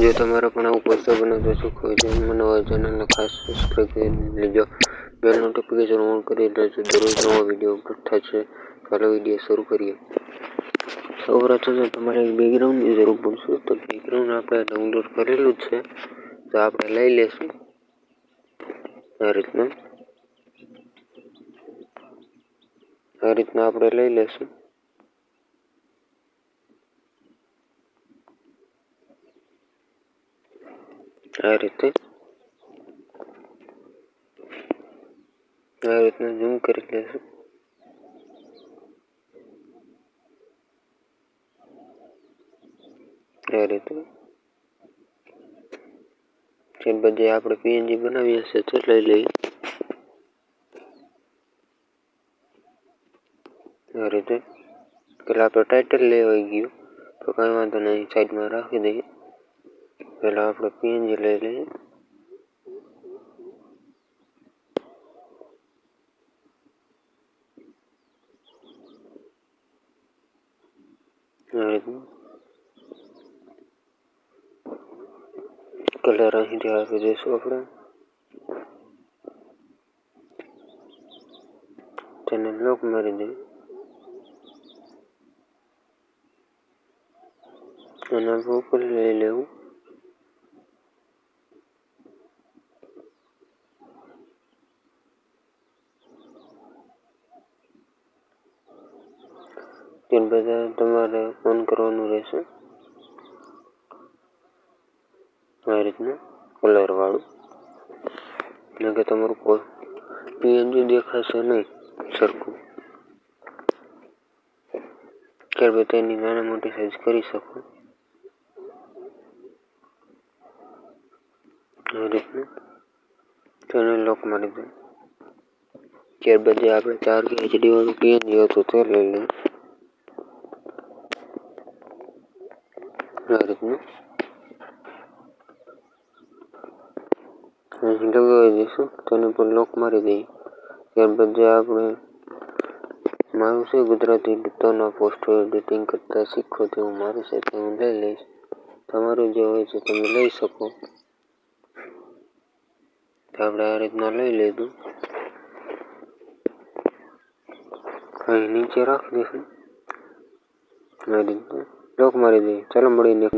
જો તમારે પણ આવું પોસ્ટર બનાવતો હોય તો મને ચેનલને ખાસ સબસ્ક્રાઈબ કરી લેજો. બેલ નોટિફિકેશન ઓન કરી લેજો. દરરોજ નવો વીડિયો અપલોડ થશે ચાલો વીડિયો શરૂ કરીએ. સૌપ્રથમ તો તમારે બેકગ્રાઉન્ડની જરૂર પડશે તો બેકગ્રાઉન્ડ આપણે ડાઉનલોડ કરેલું જ છે. તો આપણે લઈ લેશું. આ રીતના. આ રીતના આપણે લઈ લેશું. આ રીતે. આ રીતના ઝૂમ કરી લેશું. આ રીતે. ત્યારબાદ જે આપણે પીએનજી બનાવી હશે તે લઈ લઈએ. આ રીતે. પેલા આપણે ટાઇટલ લેવાઈ ગયું. તો કાંઈ વાંધો નહીં સાઈડમાં રાખી દઈએ. પહેલાં આપણે પીએનજી લઈ લઈએ કલર અહીંથી આપી દઈશું આપણે તેને લોક મારી દઈએ અને ઉપર લઈ લેવું ત્યારબાદ તમારે ઓન કરવાનું રહેશે. આ રીતનું કલરવાળું એટલે કે તમારું પીએનજી દેખાશે નહીં સરખું. ત્યારબાદ તેની નાની મોટી સાઈઝ કરી શકો. આ રીતનું. તેને લોક મારી દો. ત્યારબાદ જે આપણે ચાર કે એચડી વાળું પીએનજી હતું તે લઈ લઈએ આ રીતનું અહીં લગાવી દઈશું તેને પર લોક મારી દઈએ ત્યારબાદ જે આપણે મારું છે ગુજરાતી ગીતોના પોસ્ટર એડિટિંગ કરતાં શીખો તેવું મારું છે તે હું લઈ લઈશ તમારું જે હોય છે તમે લઈ શકો આપણે આ રીતના લઈ લીધું અહીં નીચે રાખી દઈશું આ રીતના લોક મારી દઈએ ચાલો મળીને